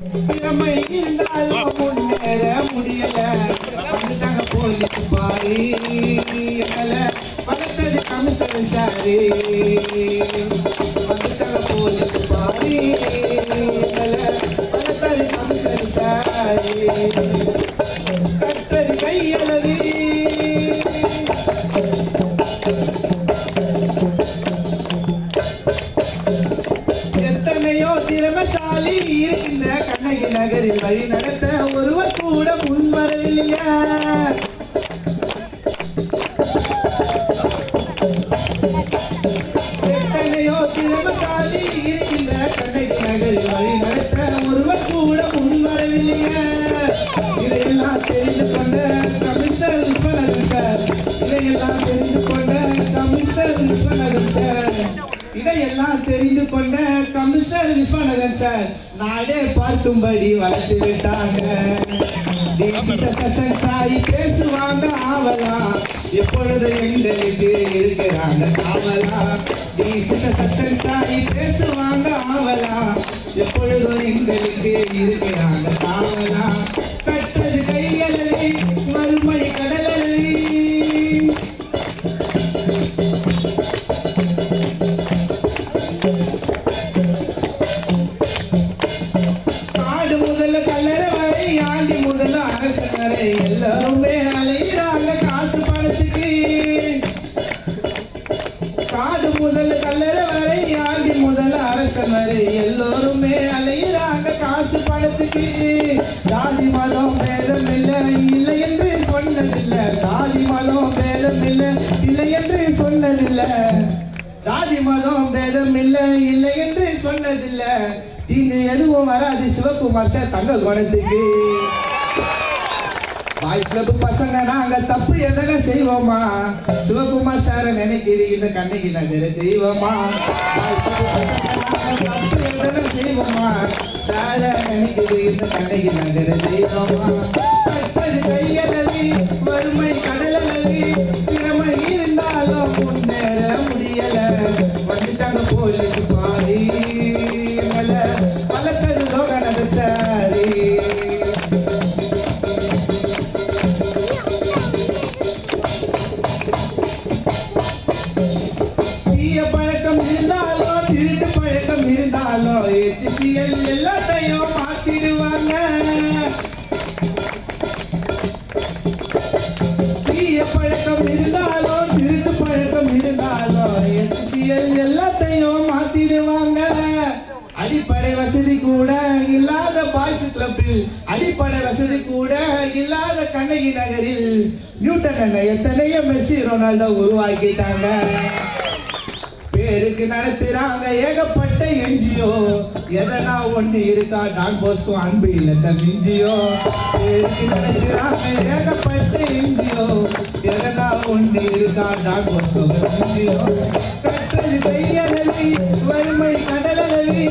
திறமை இருந்தாலும் முன்னேற முடியல வந்துட்டாங்க போலீஸ் பாரி எங்களை கமிஷனர் சாரி வந்துட்டாங்க போலீஸ் பாரி எங்களை கமிஷனர் சாரி நகரில் வழி நடத்த ஒருவர் கூட முன் இதையெல்லாம் தெரிந்து கொண்ட கமிஷனர் விஸ்வநாதன் சார் நாடே பார்க்கும்படி வளர்த்து விட்டாங்க. சாய் பேசுவாங்க ஆவலா. எப்பொழுது எங்களுக்கு இருக்கிறாங்க ஆவலா. சசன் சாய் பேசுவாங்க ஆவலா. எப்பொழுதும் எங்களுக்கு இருக்கிறாங்க ஆவலா. முதல்ல அரசன் வரை எல்லாருமே அலையிறாங்க காசு பணத்துக்கு. காடு முதல் கல்லறை வரை ஆண்டி முதல் அரசன் வரை எல்லோருமே அலையிறாங்க காசு பணத்துக்கு. ஜாதி மதம் பேதம் இல்லை இல்லை என்று சொன்னதில்லை. ஜாதி மதம் பேதம் இல்லை இல்லை என்று சொன்னதில்லை. ஜாதி மதம் பேதம் இல்லை இல்லை என்று சொன்னதில்லை. இங்கு எதுவும் வராது சிவகுமார் சார் தங்க குணத்துக்கு. வாய் கிளப் பசங்க நாங்க தப்பு எதன செய்வோமா? சிவகுமார் சார நினைக்கிறீங்க இந்த கண்ணகி நகர தெய்வமா? தப்பு எதனா செய்வோமா? சார நினைக்கிறீங்க இந்த கண்ணகி நகர தெய்வமா? கற்பது வறுமை கடலளவி இருந்தாலோ எல்லாத்தையும் பார்த்திருவாங்க. தீய பழக்கம் இருந்தாலோ திருட்டு பழக்கம் இருந்தாலோ HCL எல்லாத்தையும் மாத்திடுவாங்க. அடிப்படை வசதி கூட இல்லாத பாய்ஸ் கிளப்பில் அடிப்படை வசதி கூட இல்லாத கண்ணகி நகரில் நியூட்டன் அண்ணன் எத்தனையோ மெஸ்ஸி ரொனால்டோ உருவாக்கிட்டாங்க. பேருக்கு நடத்துறாங்க ஏகப்பட்ட எதனா ஒன்று இருக்கா டான் போஸ்கோ அன்பு இல்லத்தை மிஞ்சியோ ஏகப்பட்டு இஞ்சியோ எதனா ஒன்று இருக்கா டான் போஸ்கோ மிஞ்சியோ கற்றது பெய்யலவி வறுமை கடலவி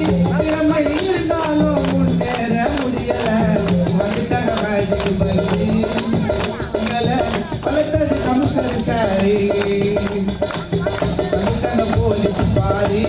நம்ம இருந்தாலும் முன்னேற முடியல. பலத்தது கமிஷனர் சாரி. போலீஸ் பாரி.